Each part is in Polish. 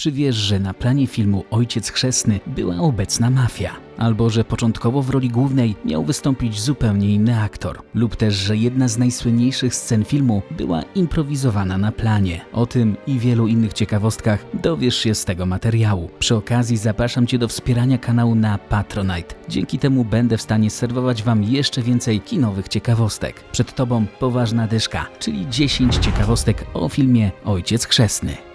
Czy wiesz, że na planie filmu Ojciec Chrzestny była obecna mafia? Albo że początkowo w roli głównej miał wystąpić zupełnie inny aktor? Lub też, że jedna z najsłynniejszych scen filmu była improwizowana na planie? O tym i wielu innych ciekawostkach dowiesz się z tego materiału. Przy okazji zapraszam Cię do wspierania kanału na Patronite. Dzięki temu będę w stanie serwować Wam jeszcze więcej kinowych ciekawostek. Przed Tobą poważna dyszka, czyli 10 ciekawostek o filmie Ojciec Chrzestny.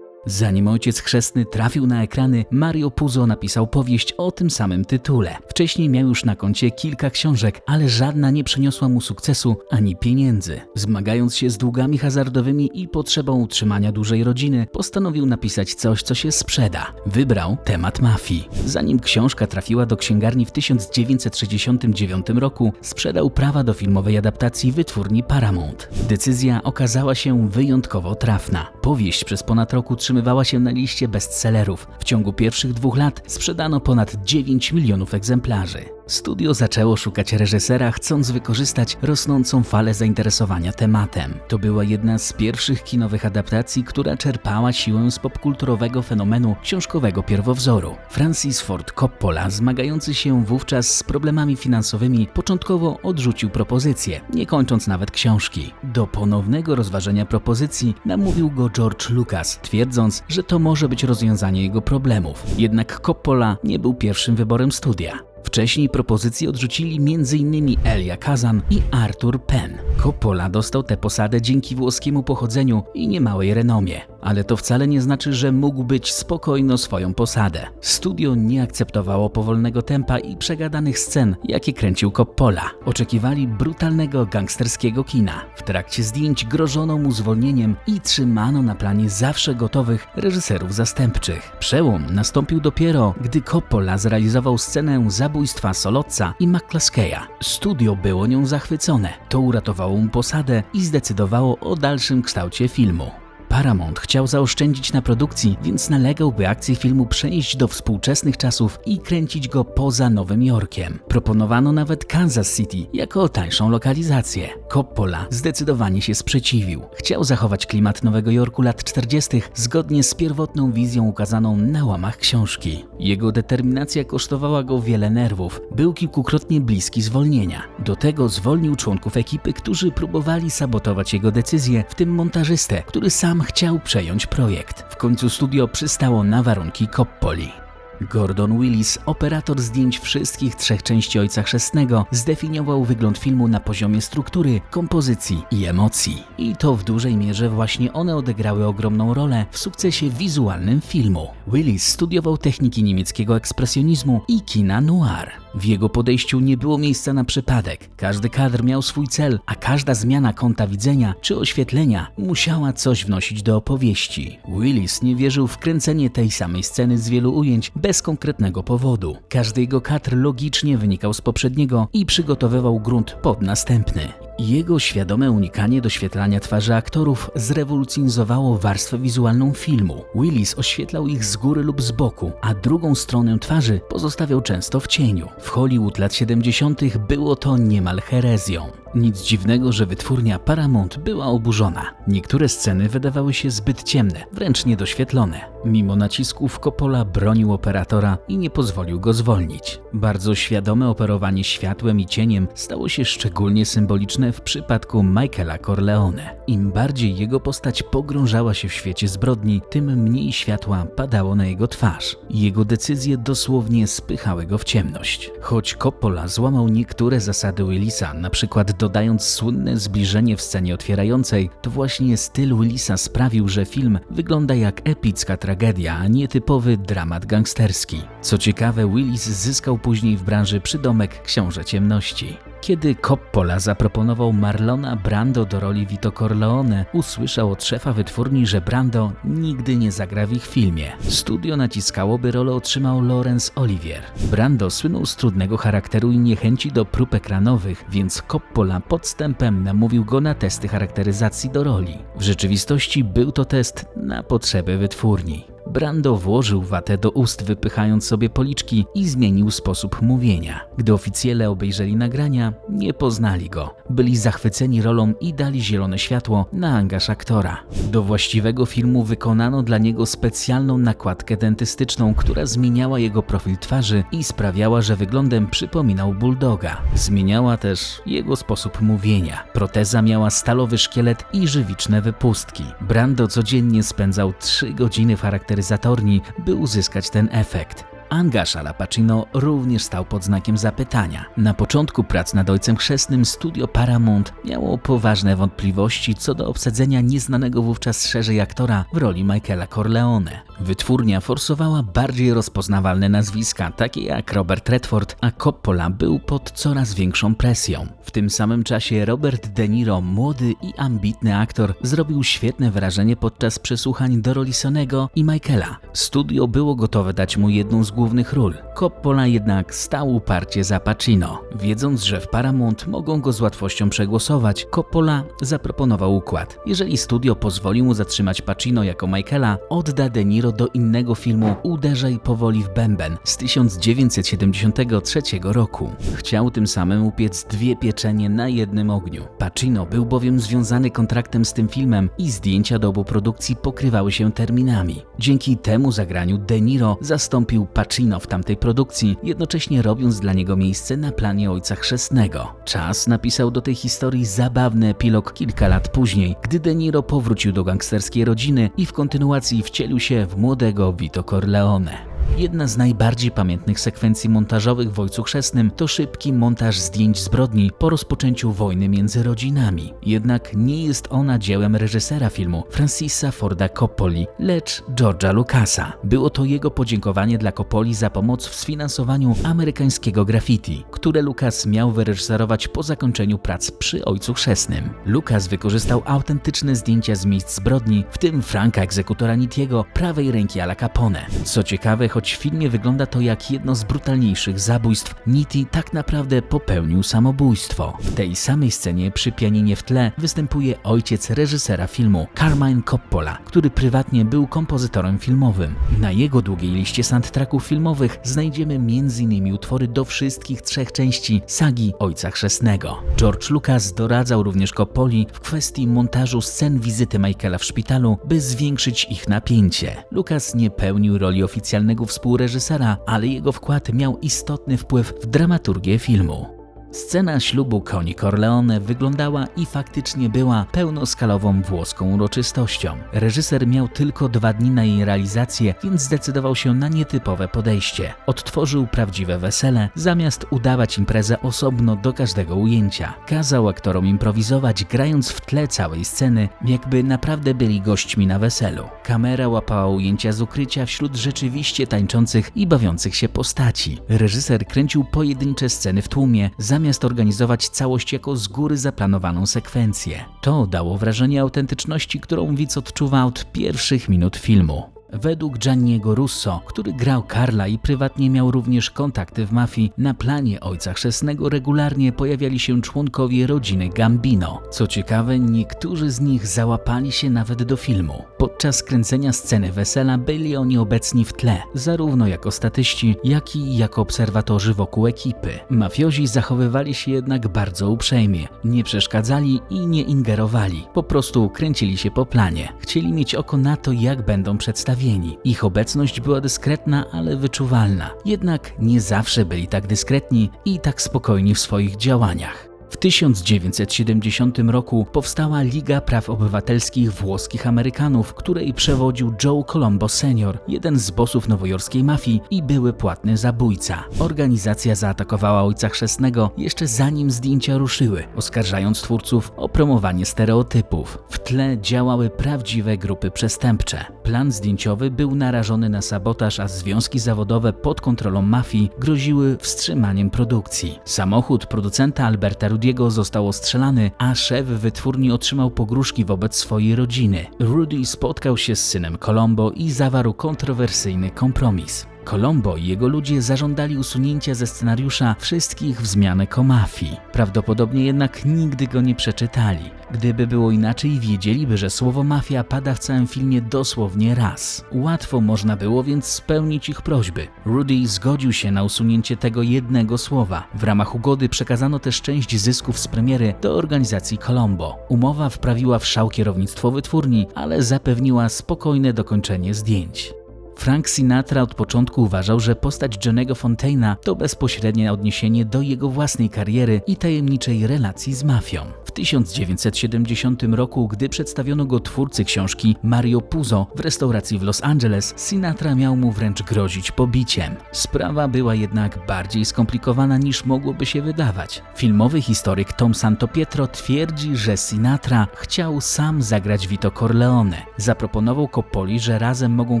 Zanim ojciec chrzestny trafił na ekrany, Mario Puzo napisał powieść o tym samym tytule. Wcześniej miał już na koncie kilka książek, ale żadna nie przyniosła mu sukcesu ani pieniędzy. Zmagając się z długami hazardowymi i potrzebą utrzymania dużej rodziny, postanowił napisać coś, co się sprzeda. Wybrał temat mafii. Zanim książka trafiła do księgarni w 1969 roku, sprzedał prawa do filmowej adaptacji wytwórni Paramount. Decyzja okazała się wyjątkowo trafna. Powieść przez ponad rok utrzymywała się na liście bestsellerów. W ciągu pierwszych dwóch lat sprzedano ponad 9 milionów egzemplarzy. Studio zaczęło szukać reżysera, chcąc wykorzystać rosnącą falę zainteresowania tematem. To była jedna z pierwszych kinowych adaptacji, która czerpała siłę z popkulturowego fenomenu książkowego pierwowzoru. Francis Ford Coppola, zmagający się wówczas z problemami finansowymi, początkowo odrzucił propozycję, nie kończąc nawet książki. Do ponownego rozważenia propozycji namówił go George Lucas, twierdząc, że to może być rozwiązanie jego problemów. Jednak Coppola nie był pierwszym wyborem studia. Wcześniej propozycję odrzucili m.in. Elia Kazan i Arthur Penn. Coppola dostał tę posadę dzięki włoskiemu pochodzeniu i niemałej renomie, ale to wcale nie znaczy, że mógł być spokojno swoją posadę. Studio nie akceptowało powolnego tempa i przegadanych scen, jakie kręcił Coppola. Oczekiwali brutalnego gangsterskiego kina. W trakcie zdjęć grożono mu zwolnieniem i trzymano na planie zawsze gotowych reżyserów zastępczych. Przełom nastąpił dopiero, gdy Coppola zrealizował scenę zabójstwa Solotza i McCluskeya. Studio było nią zachwycone. To uratowało mu posadę i zdecydowało o dalszym kształcie filmu. Paramount chciał zaoszczędzić na produkcji, więc nalegał, by akcję filmu przenieść do współczesnych czasów i kręcić go poza Nowym Jorkiem. Proponowano nawet Kansas City jako tańszą lokalizację. Coppola zdecydowanie się sprzeciwił. Chciał zachować klimat Nowego Jorku lat 40. zgodnie z pierwotną wizją ukazaną na łamach książki. Jego determinacja kosztowała go wiele nerwów. Był kilkukrotnie bliski zwolnienia. Do tego zwolnił członków ekipy, którzy próbowali sabotować jego decyzję, w tym montażystę, który sam chciał przejąć projekt. W końcu studio przystało na warunki Coppoli. Gordon Willis, operator zdjęć wszystkich trzech części Ojca Chrzestnego, zdefiniował wygląd filmu na poziomie struktury, kompozycji i emocji. I to w dużej mierze właśnie one odegrały ogromną rolę w sukcesie wizualnym filmu. Willis studiował techniki niemieckiego ekspresjonizmu i kina noir. W jego podejściu nie było miejsca na przypadek. Każdy kadr miał swój cel, a każda zmiana kąta widzenia czy oświetlenia musiała coś wnosić do opowieści. Willis nie wierzył w kręcenie tej samej sceny z wielu ujęć bez konkretnego powodu. Każdy jego kadr logicznie wynikał z poprzedniego i przygotowywał grunt pod następny. Jego świadome unikanie doświetlania twarzy aktorów zrewolucjonizowało warstwę wizualną filmu. Willis oświetlał ich z góry lub z boku, a drugą stronę twarzy pozostawiał często w cieniu. W Hollywood lat 70. było to niemal herezją. Nic dziwnego, że wytwórnia Paramount była oburzona. Niektóre sceny wydawały się zbyt ciemne, wręcz niedoświetlone. Mimo nacisków Coppola bronił operatora i nie pozwolił go zwolnić. Bardzo świadome operowanie światłem i cieniem stało się szczególnie symboliczne w przypadku Michaela Corleone. Im bardziej jego postać pogrążała się w świecie zbrodni, tym mniej światła padało na jego twarz. Jego decyzje dosłownie spychały go w ciemność. Choć Coppola złamał niektóre zasady Willisa, na przykład dodając słynne zbliżenie w scenie otwierającej, to właśnie styl Willisa sprawił, że film wygląda jak epicka tragedia, a nie typowy dramat gangsterski. Co ciekawe, Willis zyskał później w branży przydomek Książę Ciemności. Kiedy Coppola zaproponował Marlona Brando do roli Vito Corleone, usłyszał od szefa wytwórni, że Brando nigdy nie zagra w ich filmie. Studio naciskało, by rolę otrzymał Laurence Olivier. Brando słynął z trudnego charakteru i niechęci do prób ekranowych, więc Coppola podstępem namówił go na testy charakteryzacji do roli. W rzeczywistości był to test na potrzeby wytwórni. Brando włożył watę do ust, wypychając sobie policzki i zmienił sposób mówienia. Gdy oficjele obejrzeli nagrania, nie poznali go. Byli zachwyceni rolą i dali zielone światło na angaż aktora. Do właściwego filmu wykonano dla niego specjalną nakładkę dentystyczną, która zmieniała jego profil twarzy i sprawiała, że wyglądem przypominał bulldoga. Zmieniała też jego sposób mówienia. Proteza miała stalowy szkielet i żywiczne wypustki. Brando codziennie spędzał 3 godziny w charakteryzatorni, by uzyskać ten efekt. Angaż Al Pacino również stał pod znakiem zapytania. Na początku prac nad Ojcem Chrzestnym studio Paramount miało poważne wątpliwości co do obsadzenia nieznanego wówczas szerzej aktora w roli Michaela Corleone. Wytwórnia forsowała bardziej rozpoznawalne nazwiska, takie jak Robert Redford, a Coppola był pod coraz większą presją. W tym samym czasie Robert De Niro, młody i ambitny aktor, zrobił świetne wrażenie podczas przesłuchań do roli Sonego i Michaela. Studio było gotowe dać mu jedną z głównych ról. Coppola jednak stał uparcie za Pacino. Wiedząc, że w Paramount mogą go z łatwością przegłosować, Coppola zaproponował układ. Jeżeli studio pozwoli mu zatrzymać Pacino jako Michaela, odda De Niro do innego filmu Uderzaj powoli w bęben z 1973 roku. Chciał tym samym upiec dwie pieczenie na jednym ogniu. Pacino był bowiem związany kontraktem z tym filmem i zdjęcia do obu produkcji pokrywały się terminami. Dzięki temu zagraniu De Niro zastąpił Pacino w tamtej produkcji, jednocześnie robiąc dla niego miejsce na planie Ojca Chrzestnego. Czas napisał do tej historii zabawny epilog kilka lat później, gdy De Niro powrócił do gangsterskiej rodziny i w kontynuacji wcielił się w młodego Vito Corleone. Jedna z najbardziej pamiętnych sekwencji montażowych w Ojcu Chrzestnym to szybki montaż zdjęć zbrodni po rozpoczęciu wojny między rodzinami. Jednak nie jest ona dziełem reżysera filmu Francisa Forda Coppoli, lecz George'a Lucasa. Było to jego podziękowanie dla Coppoli za pomoc w sfinansowaniu amerykańskiego graffiti, które Lucas miał wyreżyserować po zakończeniu prac przy Ojcu Chrzestnym. Lucas wykorzystał autentyczne zdjęcia z miejsc zbrodni, w tym Franka egzekutora Nitiego, prawej ręki Ala Capone. Co ciekawe, choć w filmie wygląda to jak jedno z brutalniejszych zabójstw, Nitti tak naprawdę popełnił samobójstwo. W tej samej scenie przy pianinie w tle występuje ojciec reżysera filmu, Carmine Coppola, który prywatnie był kompozytorem filmowym. Na jego długiej liście soundtracków filmowych znajdziemy m.in. utwory do wszystkich trzech części sagi Ojca Chrzestnego. George Lucas doradzał również Coppoli w kwestii montażu scen wizyty Michaela w szpitalu, by zwiększyć ich napięcie. Lucas nie pełnił roli oficjalnego współreżysera, ale jego wkład miał istotny wpływ w dramaturgię filmu. Scena ślubu Coni Corleone wyglądała i faktycznie była pełnoskalową włoską uroczystością. Reżyser miał tylko dwa dni na jej realizację, więc zdecydował się na nietypowe podejście. Odtworzył prawdziwe wesele, zamiast udawać imprezę osobno do każdego ujęcia. Kazał aktorom improwizować, grając w tle całej sceny, jakby naprawdę byli gośćmi na weselu. Kamera łapała ujęcia z ukrycia wśród rzeczywiście tańczących i bawiących się postaci. Reżyser kręcił pojedyncze sceny w tłumie, zamiast organizować całość jako z góry zaplanowaną sekwencję. To dało wrażenie autentyczności, którą widz odczuwa od pierwszych minut filmu. Według Gianniego Russo, który grał Karla i prywatnie miał również kontakty w mafii, na planie Ojca Chrzestnego regularnie pojawiali się członkowie rodziny Gambino. Co ciekawe, niektórzy z nich załapali się nawet do filmu. Podczas kręcenia sceny wesela byli oni obecni w tle, zarówno jako statyści, jak i jako obserwatorzy wokół ekipy. Mafiozi zachowywali się jednak bardzo uprzejmie, nie przeszkadzali i nie ingerowali, po prostu kręcili się po planie. Chcieli mieć oko na to, jak będą przedstawieni ich obecność była dyskretna, ale wyczuwalna. Jednak nie zawsze byli tak dyskretni i tak spokojni w swoich działaniach. W 1970 roku powstała Liga Praw Obywatelskich Włoskich Amerykanów, której przewodził Joe Colombo Senior, jeden z bossów nowojorskiej mafii i były płatny zabójca. Organizacja zaatakowała ojca chrzestnego jeszcze zanim zdjęcia ruszyły, oskarżając twórców o promowanie stereotypów. W tle działały prawdziwe grupy przestępcze. Plan zdjęciowy był narażony na sabotaż, a związki zawodowe pod kontrolą mafii groziły wstrzymaniem produkcji. Samochód producenta Alberta Rudiego został ostrzelany, a szef wytwórni otrzymał pogróżki wobec swojej rodziny. Rudy spotkał się z synem Colombo i zawarł kontrowersyjny kompromis. Colombo i jego ludzie zażądali usunięcia ze scenariusza wszystkich wzmianek o mafii. Prawdopodobnie jednak nigdy go nie przeczytali. Gdyby było inaczej, wiedzieliby, że słowo mafia pada w całym filmie dosłownie raz. Łatwo można było więc spełnić ich prośby. Rudy zgodził się na usunięcie tego jednego słowa. W ramach ugody przekazano też część zysków z premiery do organizacji Colombo. Umowa wprawiła w szał kierownictwo wytwórni, ale zapewniła spokojne dokończenie zdjęć. Frank Sinatra od początku uważał, że postać Johnego Fontaina to bezpośrednie odniesienie do jego własnej kariery i tajemniczej relacji z mafią. W 1970 roku, gdy przedstawiono go twórcy książki Mario Puzo w restauracji w Los Angeles, Sinatra miał mu wręcz grozić pobiciem. Sprawa była jednak bardziej skomplikowana niż mogłoby się wydawać. Filmowy historyk Tom Santopietro twierdzi, że Sinatra chciał sam zagrać Vito Corleone. Zaproponował Coppoli, że razem mogą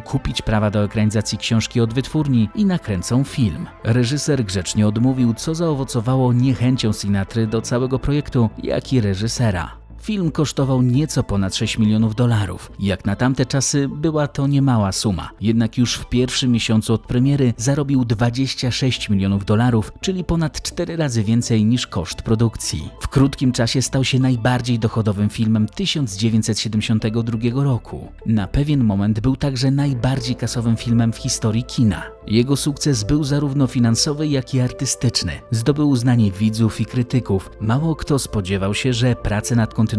kupić prawa do ekranizacji książki od wytwórni i nakręcą film. Reżyser grzecznie odmówił, co zaowocowało niechęcią Sinatry do całego projektu, jak i reżysera. Film kosztował nieco ponad 6 milionów dolarów. Jak na tamte czasy była to niemała suma. Jednak już w pierwszym miesiącu od premiery zarobił 26 milionów dolarów, czyli ponad 4 razy więcej niż koszt produkcji. W krótkim czasie stał się najbardziej dochodowym filmem 1972 roku. Na pewien moment był także najbardziej kasowym filmem w historii kina. Jego sukces był zarówno finansowy, jak i artystyczny. Zdobył uznanie widzów i krytyków. Mało kto spodziewał się, że prace nad kontynuacją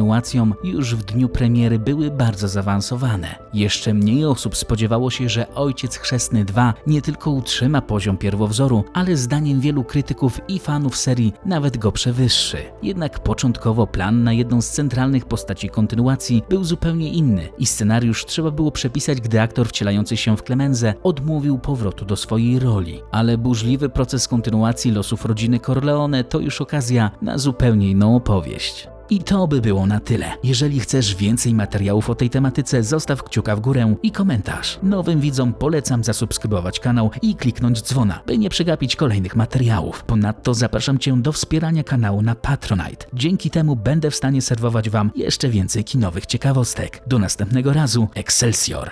już w dniu premiery były bardzo zaawansowane. Jeszcze mniej osób spodziewało się, że Ojciec Chrzestny 2 nie tylko utrzyma poziom pierwowzoru, ale zdaniem wielu krytyków i fanów serii nawet go przewyższy. Jednak początkowo plan na jedną z centralnych postaci kontynuacji był zupełnie inny i scenariusz trzeba było przepisać, gdy aktor wcielający się w Clemenzę odmówił powrotu do swojej roli. Ale burzliwy proces kontynuacji losów rodziny Corleone to już okazja na zupełnie inną opowieść. I to by było na tyle. Jeżeli chcesz więcej materiałów o tej tematyce, zostaw kciuka w górę i komentarz. Nowym widzom polecam zasubskrybować kanał i kliknąć dzwona, by nie przegapić kolejnych materiałów. Ponadto zapraszam Cię do wspierania kanału na Patronite. Dzięki temu będę w stanie serwować Wam jeszcze więcej kinowych ciekawostek. Do następnego razu, Excelsior!